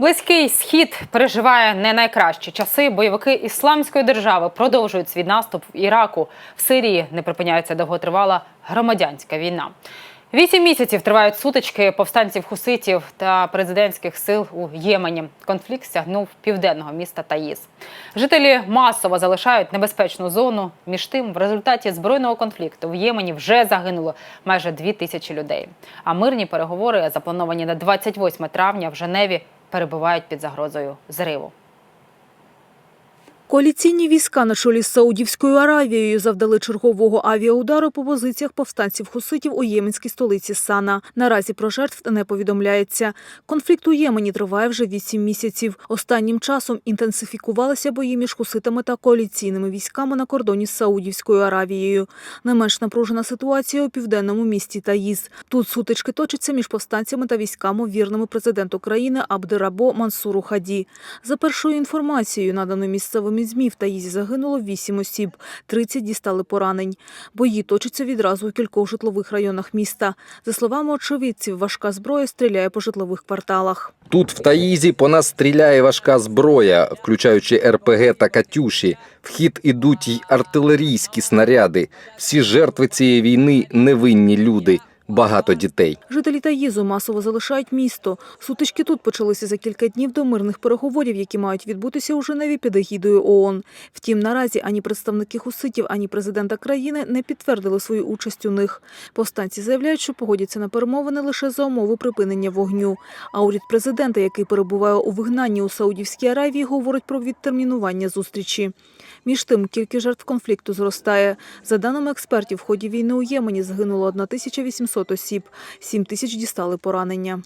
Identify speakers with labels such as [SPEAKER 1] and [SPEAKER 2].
[SPEAKER 1] Близький схід переживає не найкращі часи. Бойовики ісламської держави продовжують свій наступ в Іраку. В Сирії не припиняється довготривала громадянська війна. Вісім місяців тривають сутички повстанців хуситів та президентських сил у Ємені. Конфлікт сягнув південного міста Таїз. Жителі масово залишають небезпечну зону. Між тим, в результаті збройного конфлікту в Ємені вже загинуло майже дві тисячі людей. А мирні переговори, заплановані на 28 травня в Женеві, перебувають під загрозою зриву.
[SPEAKER 2] Коаліційні війська на чолі з Саудівською Аравією завдали чергового авіаудару по позиціях повстанців хуситів у єменській столиці Сана. Наразі про жертв не повідомляється. Конфлікт у Ємені триває вже вісім місяців. Останнім часом інтенсифікувалися бої між хуситами та коаліційними військами на кордоні з Саудівською Аравією. Не менш напружена ситуація у південному місті Таїз. Тут сутички точаться між повстанцями та військами, вірними президенту країни Абдирабо Мансуру Хаді. За першою інформацією, наданою місцевими ЗМІ, в Таїзі загинуло 8 осіб, 30 дістали поранень. Бої точаться відразу у кількох житлових районах міста. За словами очевидців, важка зброя стріляє по житлових кварталах.
[SPEAKER 3] Тут в Таїзі по нас стріляє важка зброя, включаючи РПГ та Катюші. В хід ідуть й артилерійські снаряди. Всі жертви цієї війни невинні люди, багато дітей.
[SPEAKER 2] Жителі Таїзу масово залишають місто. Сутички тут почалися за кілька днів до мирних переговорів, які мають відбутися у Женеві під егідою ООН. Втім, наразі ані представники хуситів, ані президента країни не підтвердили свою участь у них. Повстанці заявляють, що погодяться на перемовини лише за умови припинення вогню. А уряд президента, який перебуває у вигнанні у Саудівській Аравії, говорить про відтермінування зустрічі. Між тим, кількість жертв конфлікту зростає. За даними експертів, в ході війни у Ємені загинуло 1800 осіб, 7 тисяч дістали поранення.